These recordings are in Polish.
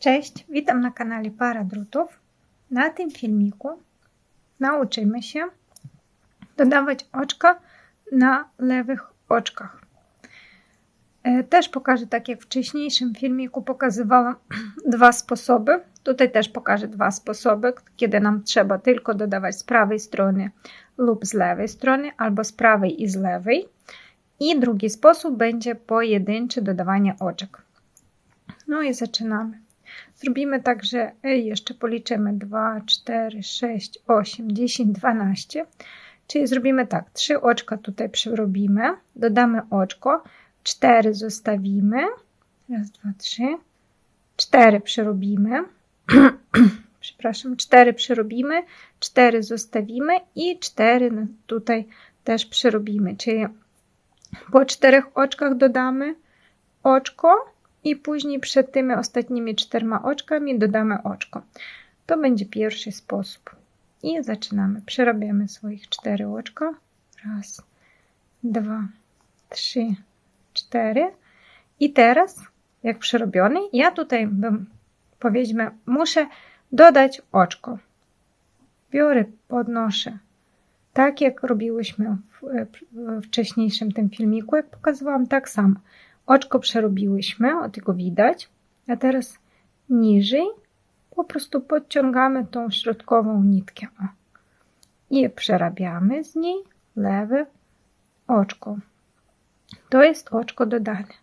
Cześć, witam na kanale Para Drutów. Na tym filmiku nauczymy się dodawać oczka na lewych oczkach. E, też pokażę, tak jak w wcześniejszym filmiku pokazywałam, dwa sposoby. Tutaj też pokażę dwa sposoby, kiedy nam trzeba tylko dodawać z prawej strony lub z lewej strony, albo z prawej i z lewej. I drugi sposób będzie pojedyncze dodawanie oczek. No i zaczynamy. Zrobimy tak, że jeszcze policzymy. 2, 4, 6, 8, 10, 12. Czyli zrobimy tak, 3 oczka tutaj przerobimy, dodamy oczko, 4 zostawimy, raz, dwa, trzy, 4 przerobimy, przepraszam, 4 przerobimy, 4 zostawimy. I 4 tutaj też przerobimy, czyli po czterech oczkach dodamy oczko, i później przed tymi ostatnimi czterema oczkami dodamy oczko. To będzie pierwszy sposób. I zaczynamy. Przerabiamy swoich cztery oczka. Raz, dwa, trzy, cztery. I teraz, jak przerobiony, ja tutaj bym, powiedzmy, muszę dodać oczko. Biorę, podnoszę. Tak jak robiłyśmy w, w wcześniejszym tym filmiku, jak pokazywałam, tak samo. Oczko przerobiłyśmy, o tego widać. A teraz niżej po prostu podciągamy tą środkową nitkę. I przerabiamy z niej lewe oczko. To jest oczko dodane.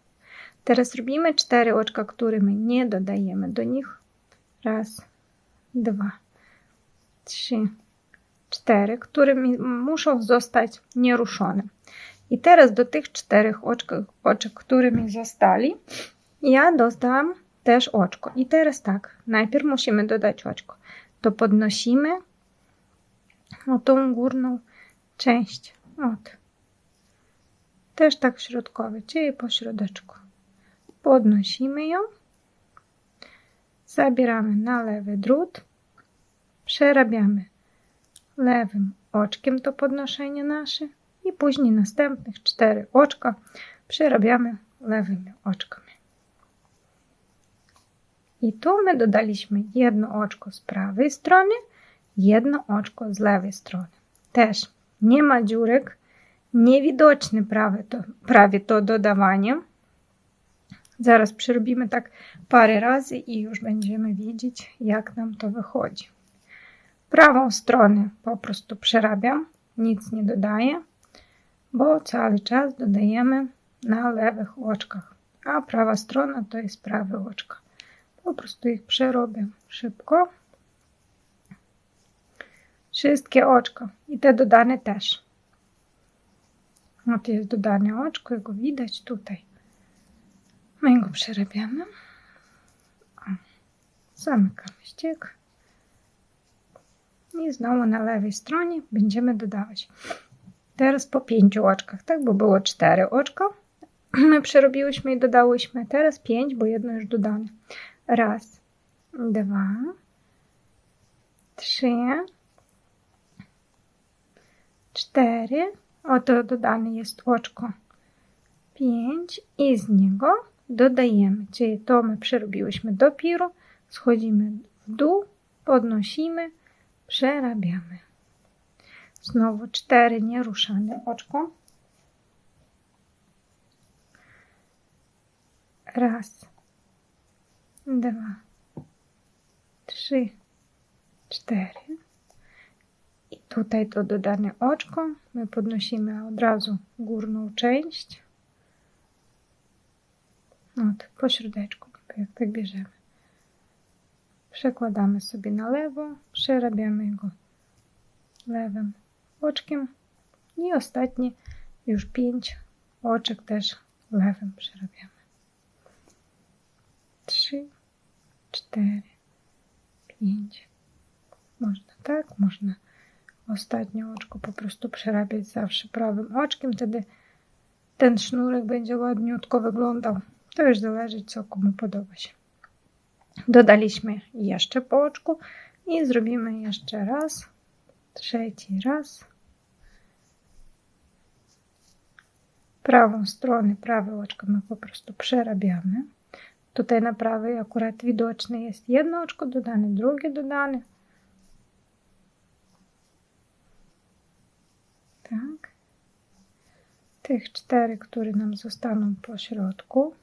Teraz robimy cztery oczka, które my nie dodajemy do nich. Raz, dwa, trzy, cztery, które muszą zostać nieruszone. I teraz do tych czterech oczek, oczek, które mi zostali, ja dodam też oczko. I teraz tak, najpierw musimy dodać oczko. To podnosimy o tą górną część. Od. Też tak środkowy, czyli po środeczku. Podnosimy ją. Zabieramy na lewy drut. Przerabiamy lewym oczkiem to podnoszenie nasze i później następnych cztery oczka przerabiamy lewymi oczkami. I tu my dodaliśmy jedno oczko z prawej strony, jedno oczko z lewej strony. Też nie ma dziurek, niewidoczne prawie to, prawie to dodawanie. Zaraz przerobimy tak parę razy i już będziemy widzieć, jak nam to wychodzi. Prawą stronę po prostu przerabiam, nic nie dodaję bo cały czas dodajemy na lewych oczkach, a prawa strona to jest prawe oczko. Po prostu ich przerobię szybko. Wszystkie oczka i te dodane też. Oto jest dodane oczko, jego widać tutaj. My go przerabiamy. Zamykamy ściek. I znowu na lewej stronie będziemy dodawać. Teraz po pięciu oczkach, tak? Bo było cztery oczka. My przerobiłyśmy i dodałyśmy. Teraz pięć, bo jedno już dodane. Raz, dwa, trzy, cztery. Oto dodane jest oczko. Pięć i z niego dodajemy, czyli to my przerobiłyśmy dopiero, schodzimy w dół, podnosimy, przerabiamy. Znowu cztery nieruszane oczko. Raz, dwa, trzy, cztery. I tutaj to dodane oczko. My podnosimy od razu górną część. Od po środeczku, jak tak bierzemy. Przekładamy sobie na lewo, przerabiamy go lewym oczkiem i ostatnie już pięć oczek też lewym przerabiamy. Trzy, cztery, pięć. Można tak, można ostatnie oczko po prostu przerabiać zawsze prawym oczkiem, wtedy ten sznurek będzie ładniutko wyglądał. To już zależy, co komu podoba się. Dodaliśmy jeszcze po oczku i zrobimy jeszcze raz trzeci raz. Prawą stronę, prawe oczko my po prostu przerabiamy. Tutaj na prawej akurat widoczne jest jedno oczko dodane, drugie dodane. Tak. Tych cztery, które nam zostaną po środku.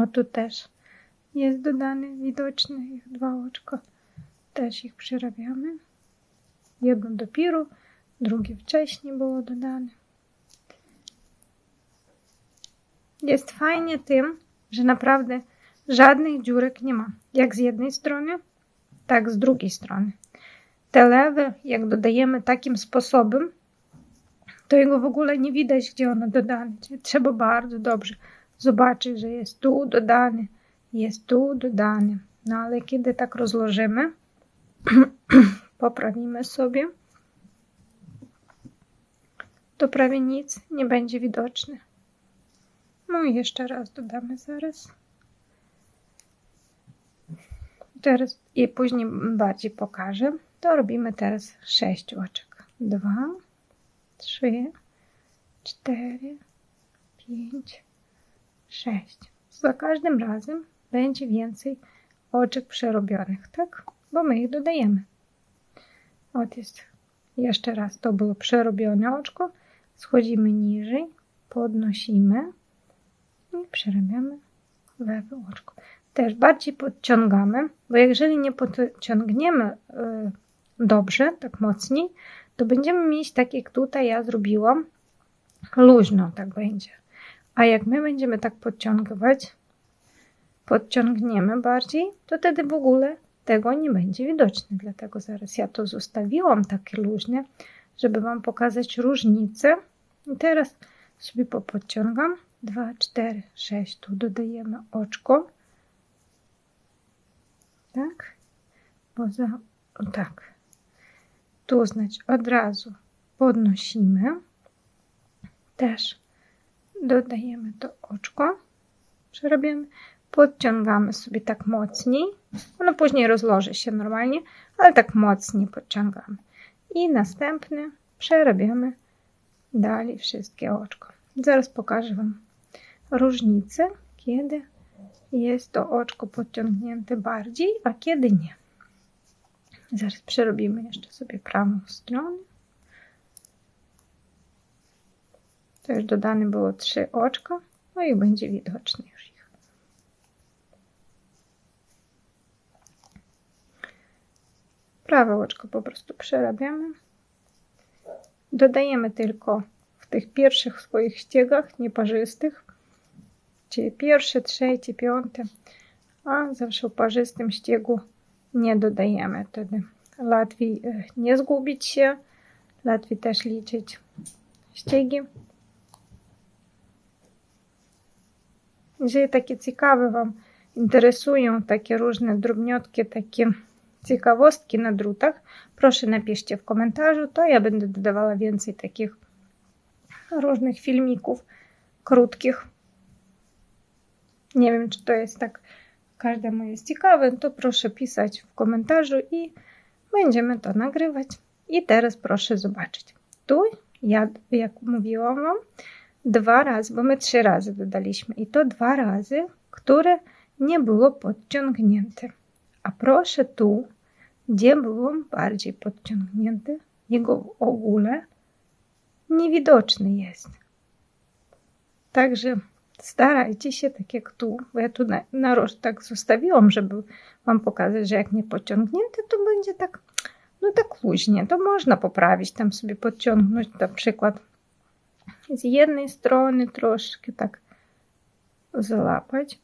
O tu też jest dodane widoczne ich dwa oczka. Też ich przerabiamy. Jedno dopiero, drugie wcześniej było dodane. Jest fajnie tym, że naprawdę żadnych dziurek nie ma. Jak z jednej strony, tak z drugiej strony. Te lewy, jak dodajemy takim sposobem, to jego w ogóle nie widać, gdzie ono dodane. Trzeba bardzo dobrze zobaczyć, że jest tu dodany, jest tu dodany. No ale kiedy tak rozłożymy, poprawimy sobie, to prawie nic nie będzie widoczne. No i jeszcze raz dodamy zaraz. Teraz i później bardziej pokażę. To robimy teraz 6 oczek. 2, 3, 4, 5, 6. Za każdym razem będzie więcej oczek przerobionych, tak? Bo my ich dodajemy. Ot jest jeszcze raz, to było przerobione oczko. Schodzimy niżej, podnosimy i przerabiamy lewe oczko. Też bardziej podciągamy, bo jeżeli nie podciągniemy y, dobrze, tak mocniej, to będziemy mieć tak jak tutaj ja zrobiłam, luźno tak będzie. A jak my będziemy tak podciągać, podciągniemy bardziej, to wtedy w ogóle tego nie będzie widoczne. Dlatego zaraz ja to zostawiłam takie luźne, żeby Wam pokazać różnicę. I teraz sobie popodciągam. 2, 4, 6. Tu dodajemy oczko. Tak? Bo za, o tak. Tu znać od razu podnosimy. Też dodajemy to oczko. Przerobimy. Podciągamy sobie tak mocniej. Ono później rozłoży się normalnie, ale tak mocniej podciągamy. I następny przerabiamy dalej wszystkie oczko. Zaraz pokażę Wam różnicę, kiedy jest to oczko podciągnięte bardziej, a kiedy nie. Zaraz przerobimy jeszcze sobie prawą stronę. To już dodane było trzy oczka, no i będzie widoczne już Prawe oczko po prostu przerabiamy. Dodajemy tylko w tych pierwszych swoich ściegach nieparzystych czyli pierwsze, trzecie, piąte, a zawsze w parzystym ściegu nie dodajemy wtedy. Łatwiej e, nie zgubić się, łatwiej też liczyć ściegi. Jeżeli takie ciekawe Wam interesują, takie różne drobniotki, takie ciekawostki na drutach, proszę napiszcie w komentarzu, to ja będę dodawała więcej takich różnych filmików krótkich. Nie wiem, czy to jest tak każdemu jest ciekawe, to proszę pisać w komentarzu i będziemy to nagrywać. I teraz proszę zobaczyć. Tu, ja, jak mówiłam Wam, dwa razy, bo my trzy razy dodaliśmy i to dwa razy, które nie było podciągnięte. A proszę tu, gdzie było bardziej podciągnięte, jego w ogóle niewidoczny jest. Także starajcie się, tak jak tu, bo ja tu na, na tak zostawiłam, żeby Wam pokazać, że jak nie pociągnięte, to będzie tak, no tak luźnie. To można poprawić, tam sobie podciągnąć na przykład z jednej strony troszkę tak załapać,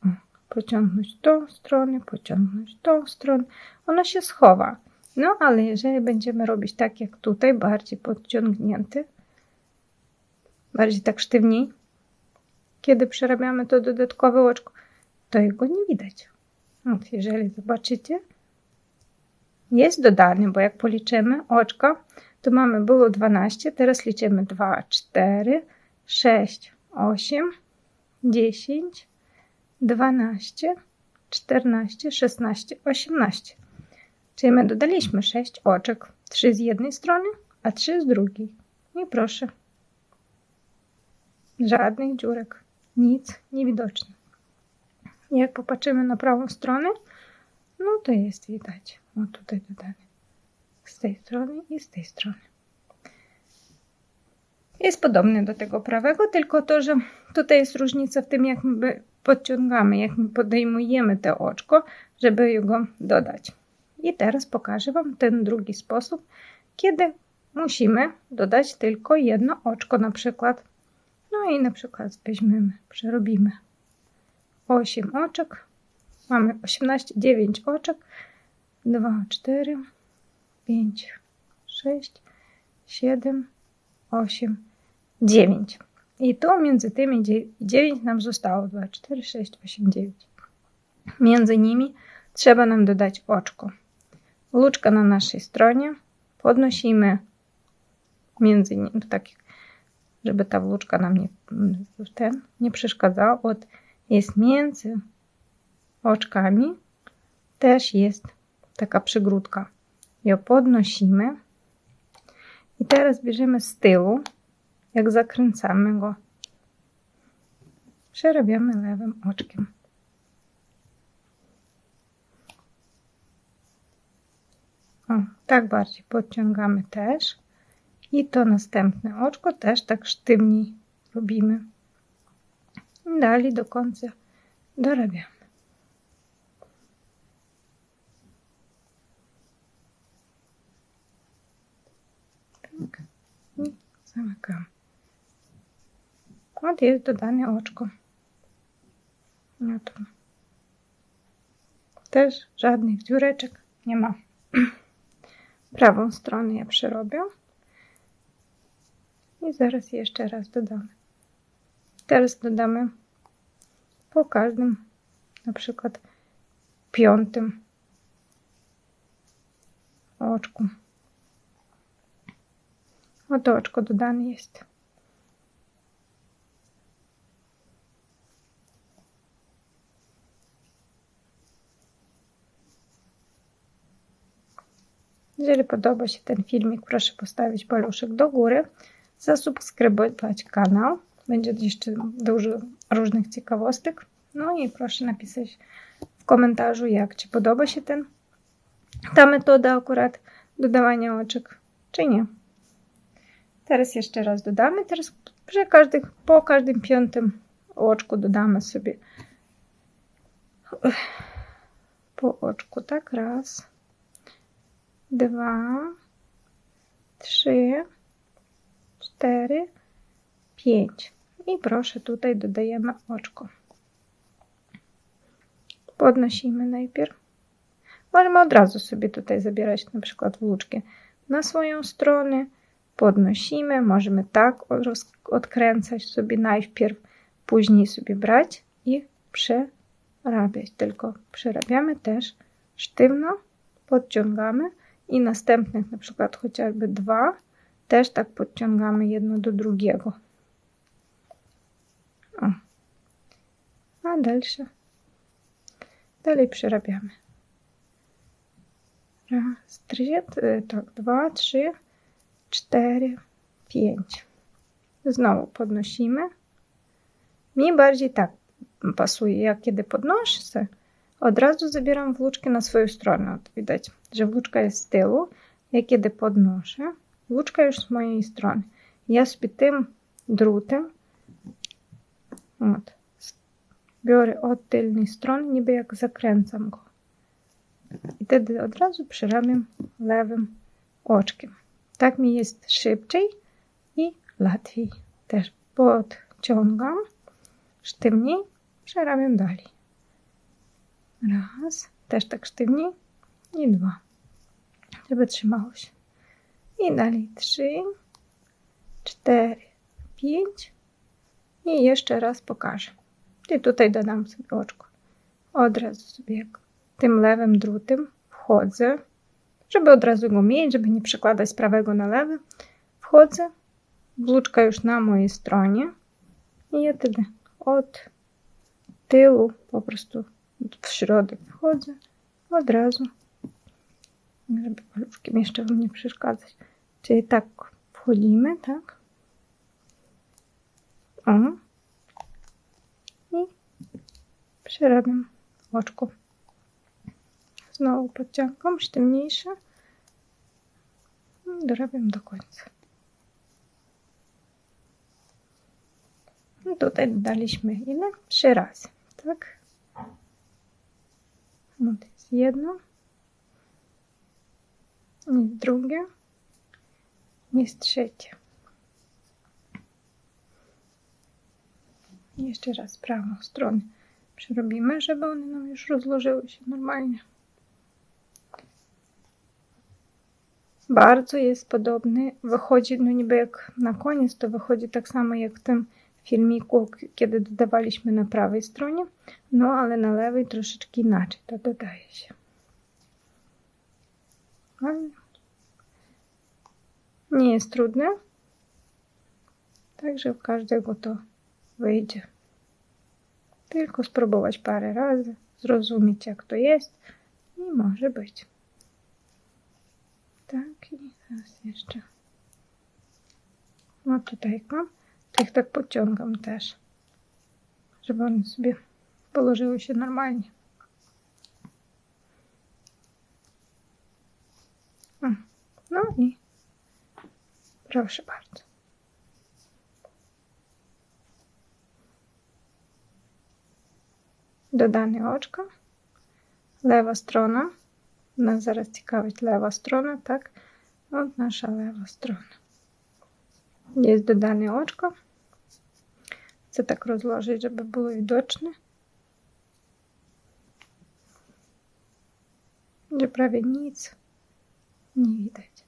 pociągnąć tą stronę, pociągnąć tą stronę. Ona się schowa. No, ale jeżeli będziemy robić tak jak tutaj, bardziej podciągnięty, bardziej tak sztywniej, kiedy przerabiamy to dodatkowe oczko, to jego nie widać. Ot, jeżeli zobaczycie, jest dodany, bo jak policzymy oczko, to mamy było 12, teraz liczymy 2, 4, 6, 8, 10, 12, 14, 16, 18. Czyli my dodaliśmy 6 oczek, 3 z jednej strony, a 3 z drugiej. I proszę, żadnych dziurek. nic nie widoczne. Jak popatrzymy na prawą stronę, no to jest widać. O tutaj dodane. Z tej strony i z tej strony. Jest podobny do tego prawego, tylko to, że tutaj jest różnica w tym, jak my podciągamy, jak my podejmujemy to oczko, żeby go dodać. I teraz pokażę Wam ten drugi sposób, kiedy musimy dodać tylko jedno oczko na przykład. No i na przykład weźmiemy, przerobimy 8 oczek. Mamy 18, 9 oczek. 2, 4, 5, 6, 7, 8, 9. I tu między tymi 9 nam zostało 2, 4, 6, 8, 9. Między nimi trzeba nam dodać oczko. Luczka na naszej stronie podnosimy między nimi, no tak, żeby ta włóczka nam nie, ten, nie przeszkadzała. Od, jest między oczkami też jest taka przygródka. Ją podnosimy. I teraz bierzemy z tyłu jak zakręcamy go, przerabiamy lewym oczkiem. O, tak bardziej podciągamy też. I to następne oczko też tak sztywniej robimy. I dalej do końca dorabiamy. Tak. I zamykamy. Od jest dodane oczko. No to też żadnych dziureczek nie ma. Prawą stronę ja przerobię. I zaraz jeszcze raz dodamy. Teraz dodamy po każdym, na przykład piątym oczku. Oto oczko dodane jest. Jeżeli podoba się ten filmik, proszę postawić paluszek do góry, zasubskrybować kanał. Będzie jeszcze dużo różnych ciekawostek. No i proszę napisać w komentarzu, jak Ci podoba się ten, ta metoda akurat dodawania oczek, czy nie. Teraz jeszcze raz dodamy. Teraz przy każdych, po każdym piątym oczku dodamy sobie po oczku, tak, raz, dwa, trzy, cztery, pięć. I proszę, tutaj dodajemy oczko. Podnosimy najpierw. Możemy od razu sobie tutaj zabierać na przykład włóczki na swoją stronę. Podnosimy, możemy tak odkręcać sobie najpierw, później sobie brać i przerabiać. Tylko przerabiamy też sztywno, podciągamy i następnych na przykład chociażby dwa też tak podciągamy jedno do drugiego. O. A dalsze. Dalej przerabiamy. Raz, trzy, tak, dwa, trzy, cztery, pięć. Znowu podnosimy. Mi bardziej tak pasuje, jak kiedy podnoszę, od razu zabieram włóczkę na swoją stronę. Widać, że włóczka jest z tyłu. Ja kiedy podnoszę, włóczka już z mojej strony. Ja sobie tym drutem biorę od tylnej strony, niby jak zakręcam go. I wtedy od razu przerabiam lewym oczkiem. Tak mi jest szybciej i łatwiej. Też podciągam sztywniej, przerabiam dalej. Raz, też tak sztywniej i dwa, żeby trzymało się. I dalej trzy, cztery, pięć. I jeszcze raz pokażę. I tutaj dodam sobie oczko. Od razu sobie tym lewym drutem wchodzę, żeby od razu go mieć, żeby nie przekładać z prawego na lewy. Wchodzę, włóczka już na mojej stronie. I ja wtedy od tyłu po prostu w środek wchodzę od razu, żeby paluszkiem jeszcze wam nie przeszkadzać. Czyli tak wchodzimy, tak? O. Przerabiam oczko. Znowu podciągam, sztywniejsze. I dorabiam do końca. No tutaj dodaliśmy ile? Trzy razy, tak? No to jest jedno. Jest drugie. Jest trzecie. Jeszcze raz prawą stronę przerobimy, żeby one nam już rozłożyły się normalnie. Bardzo jest podobny. Wychodzi, no niby jak na koniec, to wychodzi tak samo jak w tym filmiku, kiedy dodawaliśmy na prawej stronie, no ale na lewej troszeczkę inaczej to dodaje się. Nie jest trudne, także u każdego to wyjdzie. Tylko spróbować parę razy, zrozumieć jak to jest i może być. Tak, i teraz jeszcze. No tutaj mam. Tych tak podciągam też, żeby one sobie położyły się normalnie. O, No i proszę bardzo. Dodane oczko. Lewa strona. Nas zaraz ciekawić lewa strona, tak? От nasza lewa strona. Jest dodane oczko. Chcę tak rozłożyć, żeby było widoczne. Gdzie prawie nic nie widać.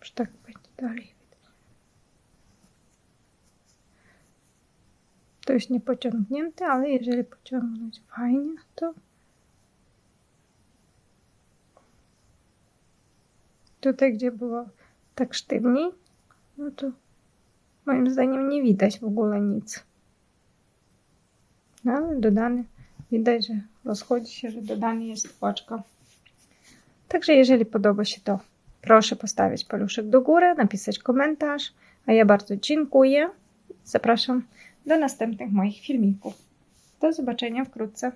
Już tak będzie dalej widać. To jest nie pociągnięte, ale jeżeli pociągnąć fajnie, to tutaj, gdzie było tak sztywniej, no to moim zdaniem nie widać w ogóle nic. No, ale dodany, widać, że rozchodzi się, że dodany jest oczko. Także jeżeli podoba się to, proszę postawić paluszek do góry, napisać komentarz, a ja bardzo dziękuję. Zapraszam do następnych moich filmików. Do zobaczenia wkrótce.